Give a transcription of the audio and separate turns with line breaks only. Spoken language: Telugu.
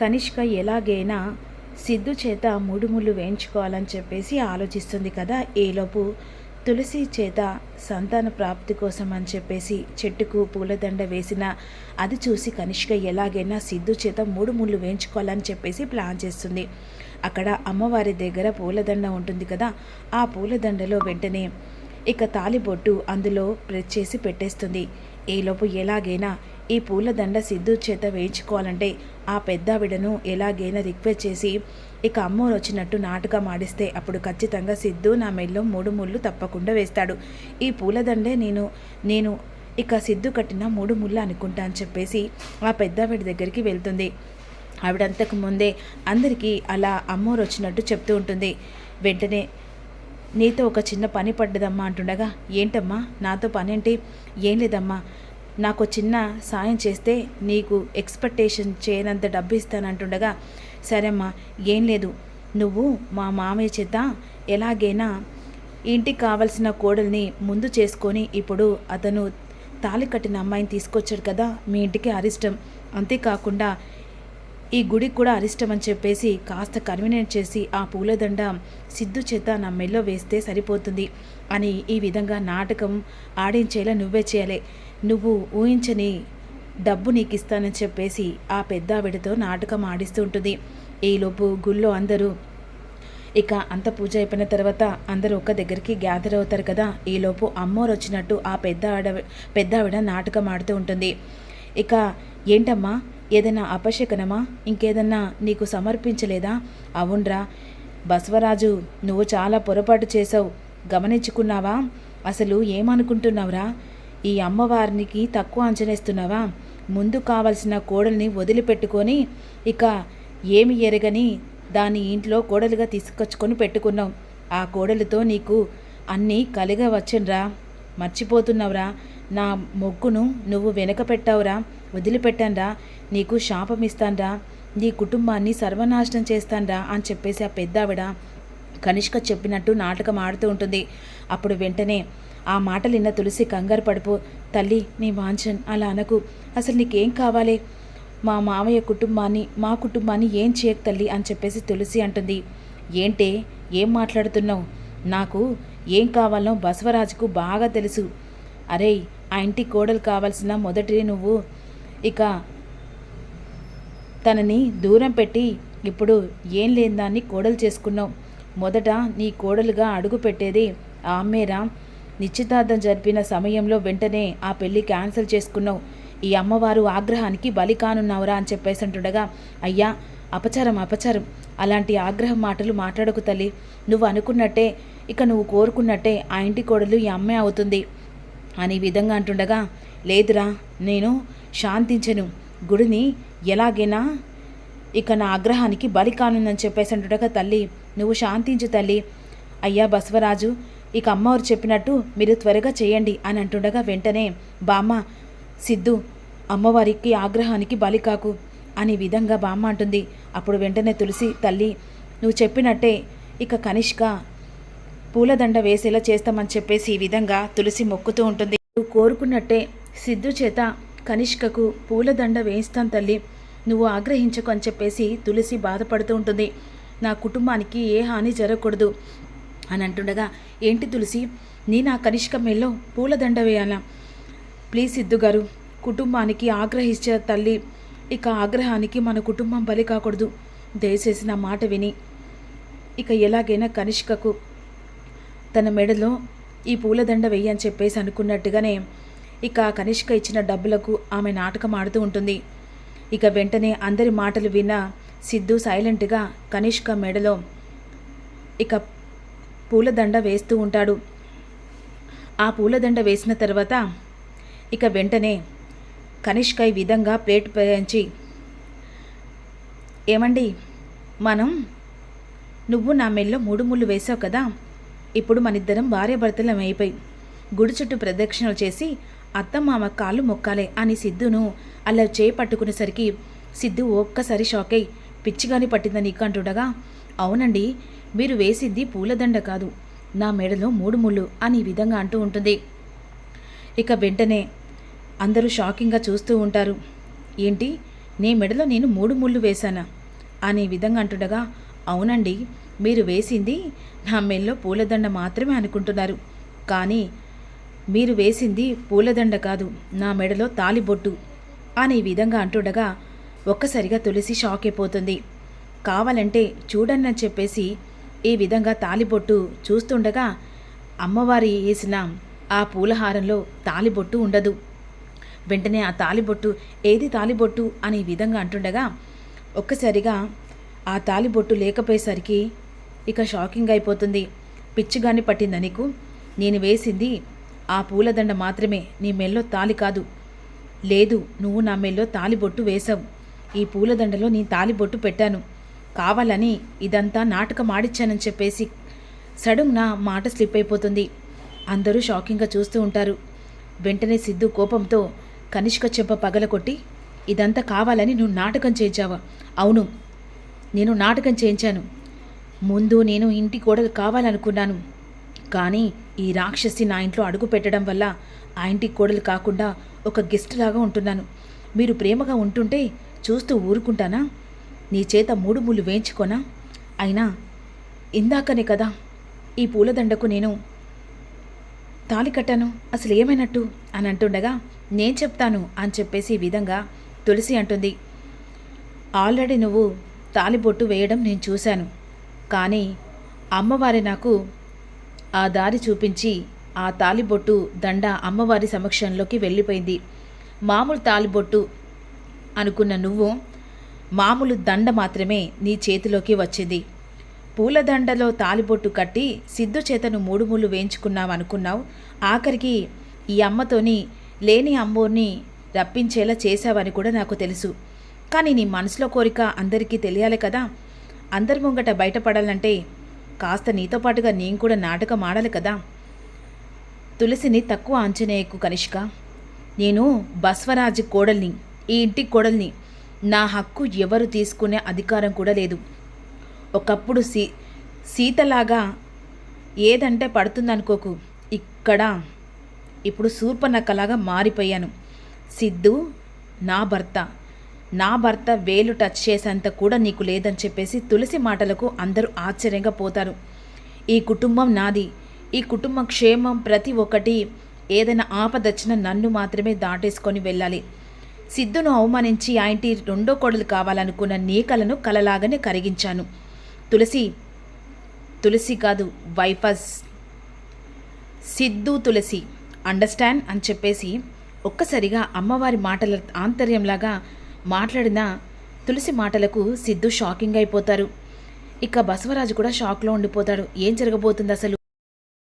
కనిష్క ఎలాగైనా సిద్ధు చేత మూడు ముళ్ళు వేయించుకోవాలని చెప్పేసి ఆలోచిస్తుంది కదా. ఏలోపు తులసి చేత సంతాన ప్రాప్తి కోసం అని చెప్పేసి చెట్టుకు పూలదండ వేసిన అది చూసి కనిష్క ఎలాగైనా సిద్ధు చేత మూడు ముళ్ళు వేయించుకోవాలని చెప్పేసి ప్లాన్ చేస్తుంది. అక్కడ అమ్మవారి దగ్గర పూలదండ ఉంటుంది కదా. ఆ పూలదండలో వెంటనే ఇక తాలిబొట్టు అందులో ప్రెస్ చేసి పెట్టేస్తుంది. ఈలోపు ఎలాగైనా ఈ పూలదండ సిద్ధు చేత వేయించుకోవాలంటే ఆ పెద్దావిడను ఎలాగైనా రిక్వెస్ట్ చేసి ఇక అమ్మోరు వచ్చినట్టు నాటకం ఆడిస్తే అప్పుడు ఖచ్చితంగా సిద్ధు నా మెల్లో మూడు ముళ్ళు తప్పకుండా వేస్తాడు. ఈ పూలదండే నేను నేను ఇక సిద్ధు కట్టిన మూడు ముళ్ళు అనుకుంటా అని చెప్పేసి ఆ పెద్దావిడ దగ్గరికి వెళ్తుంది. ఆవిడంతకు ముందే అందరికీ అలా అమ్మోరు వచ్చినట్టు చెప్తూ ఉంటుంది. వెంటనే నీతో ఒక చిన్న పని పడ్డదమ్మా అంటుండగా ఏంటమ్మా? నాతో పనేంటి? ఏం లేదమ్మా? నాకు చిన్న సాయం చేస్తే నీకు ఎక్స్పెక్టేషన్ చేయనంత డబ్బు ఇస్తానంటుండగా సరేమ్మా ఏం లేదు. నువ్వు మా మామయ్య చేత ఎలాగైనా ఇంటికి కావలసిన కోడల్ని ముందు చేసుకొని ఇప్పుడు అతను తాళి కట్టిన అమ్మాయిని తీసుకొచ్చాడు కదా మీ ఇంటికి అరిష్టం. అంతేకాకుండా ఈ గుడికి కూడా అరిష్టం అని చెప్పేసి కాస్త కన్వీనియంట్ చేసి ఆ పూలదండ సిద్ధు చేత నా మెల్లో వేస్తే సరిపోతుంది అని ఈ విధంగా నాటకం ఆడించేలా నువ్వే చేయాలి. నువ్వు ఊహించని డబ్బు నీకు ఇస్తానని చెప్పేసి ఆ పెద్ద ఆవిడతో నాటకం ఆడిస్తూ ఉంటుంది. ఈలోపు గుళ్ళో అందరూ ఇక అంత పూజ అయిపోయిన తర్వాత అందరూ ఒక దగ్గరికి గ్యాదర్ అవుతారు కదా. ఈలోపు అమ్మోరు వచ్చినట్టు ఆ పెద్ద ఆడ పెద్ద ఆవిడ నాటకం ఆడుతూ ఉంటుంది. ఇక ఏంటమ్మా? ఏదైనా అపశకనమా? ఇంకేదన్నా నీకు సమర్పించలేదా? అవునరా. బసవరాజు నువ్వు చాలా పొరపాటు చేసావు గమనించుకున్నావా? అసలు ఏమనుకుంటున్నావురా? ఈ అమ్మవారికి తక్కువ అంచనేస్తున్నావా? ముందు కావలసిన కోడల్ని వదిలిపెట్టుకొని ఇక ఏమి ఎరగని దాన్ని ఇంట్లో కోడలుగా తీసుకొచ్చుకొని పెట్టుకున్నావు. ఆ కోడలితో నీకు అన్నీ కలిగ వచ్చనురా మర్చిపోతున్నావురా. నా మొగ్గును నువ్వు వెనక పెట్టావురా. వదిలిపెట్టాన్రా. నీకు శాపం ఇస్తాన్రా నీ కుటుంబాన్ని సర్వనాశనం చేస్తాన్రా అని చెప్పేసి ఆ పెద్దావిడ కనిష్క చెప్పినట్టు నాటకం ఆడుతూ ఉంటుంది. అప్పుడు వెంటనే ఆ మాటలు విన్న తులసి కంగారు పడిపో. తల్లి నీ వాంఛన్ అలా అనకు. అసలు నీకేం కావాలి? మా మామయ్య కుటుంబాన్ని మా కుటుంబాన్ని ఏం చేయకు తల్లి అని చెప్పేసి తులసి అంటుంది. ఏంటే? ఏం మాట్లాడుతున్నావు? నాకు ఏం కావాలో బసవరాజుకు బాగా తెలుసు. అరే ఆ ఇంటి కోడలు కావాల్సిన మొదటి నువ్వు. ఇక తనని దూరం పెట్టి ఇప్పుడు ఏం లేని దాన్ని కోడలు చేసుకున్నావు. మొదట నీ కోడలుగా అడుగు పెట్టేది ఆమెరా. నిశ్చితార్థం జరిపిన సమయంలో వెంటనే ఆ పెళ్ళి క్యాన్సిల్ చేసుకున్నావు. ఈ అమ్మవారు ఆగ్రహానికి బలి కానున్నావురా అని చెప్పేసి అంటుండగా అయ్యా అపచారం అపచారం. అలాంటి ఆగ్రహం మాటలు మాట్లాడకు తల్లి. నువ్వు అనుకున్నట్టే ఇక నువ్వు కోరుకున్నట్టే ఆ ఇంటి కోడలు ఈ అమ్మే అవుతుంది అని విధంగా అంటుండగా లేదురా నేను శాంతించను. గుడిని ఎలాగైనా ఇక నా ఆగ్రహానికి బలి కానుందని చెప్పేసి అంటుండగా తల్లి నువ్వు శాంతించు తల్లి. అయ్యా బసవరాజు ఇక అమ్మవారు చెప్పినట్టు మీరు త్వరగా చేయండి అని అంటుండగా వెంటనే బామ్మ సిద్ధు అమ్మవారికి ఆగ్రహానికి బలి కాకు అని విధంగా బామ్మ అంటుంది. అప్పుడు వెంటనే తులసి తల్లి నువ్వు చెప్పినట్టే ఇక కనిష్క పూలదండ వేసేలా చేస్తామని చెప్పేసి ఈ విధంగా తులసి మొక్కుతూ ఉంటుంది. నువ్వు కోరుకున్నట్టే సిద్ధు చేత కనిష్కకు పూలదండ వేయిస్తాను తల్లి నువ్వు ఆగ్రహించకు అని చెప్పేసి తులసి బాధపడుతూ ఉంటుంది. నా కుటుంబానికి ఏ హాని జరగకూడదు. అని అంటుండగా ఏంటి తులసి? నీ నా కనిష్క మేల్లో పూలదండ వేయాలా ప్లీజ్ సిద్ధు గారు కుటుంబానికి ఆగ్రహించే తల్లి ఇక ఆగ్రహానికి మన కుటుంబం బలి కాకూడదు. దయచేసి నా మాట విని. ఇక ఎలాగైనా కనిష్కకు తన మెడలో ఈ పూలదండ వెయ్యని చెప్పేసి అనుకున్నట్టుగానే ఇక ఆ కనిష్క ఇచ్చిన డబ్బులకు ఆమె నాటకం ఆడుతూ ఉంటుంది. ఇక వెంటనే అందరి మాటలు విన్న సిద్ధు సైలెంట్గా కనిష్క మెడలో ఇక పూలదండ వేస్తూ ఉంటాడు. ఆ పూలదండ వేసిన తర్వాత ఇక వెంటనే కనిష్క ఈ విధంగా ప్లేట్ పేయించి ఏమండి మనం నువ్వు నా మెల్లో మూడు ముళ్ళు వేసావు కదా ఇప్పుడు మనిద్దరం భార్యాభర్తలం అయిపోయి గుడి చుట్టూ ప్రదక్షిణలు చేసి అత్తమామ కాళ్ళు మొక్కాలే అని సిద్ధును అలా చేయి పట్టుకునేసరికి సిద్ధు ఒక్కసారి షాక్ అయి పిచ్చిగాని పట్టిందని నీకు? అంటుండగా అవునండి మీరు వేసింది పూలదండ కాదు. నా మెడలో మూడు ముళ్ళు అని ఈ విధంగా అంటూ ఉంటుంది. ఇక వెంటనే అందరూ షాకింగ్గా చూస్తూ ఉంటారు. ఏంటి? నీ మెడలో నేను మూడు ముళ్ళు వేశానా? అనే విధంగా అంటుండగా అవునండి మీరు వేసింది నా మెల్లో పూలదండ మాత్రమే అనుకుంటున్నారు. కానీ మీరు వేసింది పూలదండ కాదు నా మెడలో తాలిబొట్టు అనే విధంగా అంటుండగా ఒక్కసారిగా తులసి షాక్ అయిపోతుంది. కావాలంటే చూడన్నని చెప్పేసి ఈ విధంగా తాలిబొట్టు చూస్తుండగా అమ్మవారి వేసిన ఆ పూలహారంలో తాలిబొట్టు ఉండదు. వెంటనే ఆ తాలిబొట్టు ఏది తాలిబొట్టు? అనే విధంగా అంటుండగా ఒక్కసారిగా ఆ తాలిబొట్టు లేకపోయేసరికి ఇక షాకింగ్ అయిపోతుంది. పిచ్చిగాని పట్టిందా నీకు? నేను వేసింది ఆ పూలదండ మాత్రమే. నీ మెల్లో తాలి కాదు. లేదు నువ్వు నా మెల్లో తాలిబొట్టు వేశావు. ఈ పూలదండలో నీ తాలిబొట్టు పెట్టాను. కావాలని ఇదంతా నాటకం ఆడిచ్చానని చెప్పేసి సడన్ నా మాట స్లిప్ అయిపోతుంది. అందరూ షాకింగ్గా చూస్తూ ఉంటారు. వెంటనే సిద్ధు కోపంతో కనిష్క చెంప పగలకొట్టి ఇదంతా కావాలని నువ్వు నాటకం చేయించావా? అవును నేను నాటకం చేయించాను. ముందు నేను ఇంటి కోడలు కావాలనుకున్నాను. కానీ ఈ రాక్షసి నా ఇంట్లో అడుగు పెట్టడం వల్ల ఆ ఇంటి కోడలు కాకుండా ఒక గెస్ట్ లాగా ఉంటున్నాను. మీరు ప్రేమగా ఉంటుంటే చూస్తూ ఊరుకుంటానా? నీ చేత మూడు ముళ్ళు వేయించుకోనా? అయినా ఇందాకనే కదా ఈ పూలదండకు నేను తాళి కట్టాను అసలు ఏమైనట్టు? అని అంటుండగా నేను చెప్తాను అని చెప్పేసి ఈ విధంగా తులసి అంటుంది. ఆల్రెడీ నువ్వు తాలిబొట్టు వేయడం నేను చూశాను. కానీ అమ్మవారి నాకు ఆ దారి చూపించి ఆ తాలిబొట్టు దండ అమ్మవారి సమక్షంలోకి వెళ్ళిపోయింది. మామూలు తాలిబొట్టు అనుకున్న నువ్వు మామూలు దండ మాత్రమే నీ చేతిలోకి వచ్చింది. పూలదండలో తాలిబొట్టు కట్టి సిద్ధు చేతను మూడు ముళ్ళు వేయించుకున్నావనుకున్నావు. ఆఖరికి ఈ అమ్మతోని లేని అమ్మోర్ని రప్పించేలా చేశావని కూడా నాకు తెలుసు. కానీ నీ మనసులో కోరిక అందరికీ తెలియాలి కదా. అందరి ముంగట బయటపడాలంటే కాస్త నీతో పాటుగా నేను కూడా నాటకం ఆడాలి కదా. తులసిని తక్కువ అంచనేయకు కనిష్క నేను బస్వరాజు కోడల్ని ఈ ఇంటి కోడల్ని నా హక్కు ఎవరు తీసుకునే అధికారం కూడా లేదు. ఒకప్పుడు సీ సీతలాగా ఏదంటే పడుతుందనుకోకు. ఇక్కడ ఇప్పుడు శూర్పనక్కలాగా మారిపోయాను. సిద్ధు నా భర్త. నా భర్త వేలు టచ్ చేసేంత కూడా నీకు లేదని చెప్పేసి తులసి మాటలకు అందరూ ఆశ్చర్యంగా పోతారు. ఈ కుటుంబం నాది. ఈ కుటుంబ క్షేమం ప్రతి ఒక్కటి. ఏదైనా ఆపదచ్చిన నన్ను మాత్రమే దాటేసుకొని వెళ్ళాలి. సిద్ధును అవమానించి ఆ ఇంటి రెండో కొడలు కావాలనుకున్న నీ కలను కలలాగానే కరిగించాను. తులసి తులసి కాదు వైఫస్. సిద్ధు తులసి అండర్స్టాండ్ అని చెప్పేసి ఒక్కసారిగా అమ్మవారి మాటల ఆంతర్యంలాగా మాట్లాడిన తులసి మాటలకు సిద్ధు షాకింగ్ అయిపోతారు. ఇక బసవరాజు కూడా షాక్లో ఉండిపోతాడు. ఏం జరగబోతుంది అసలు?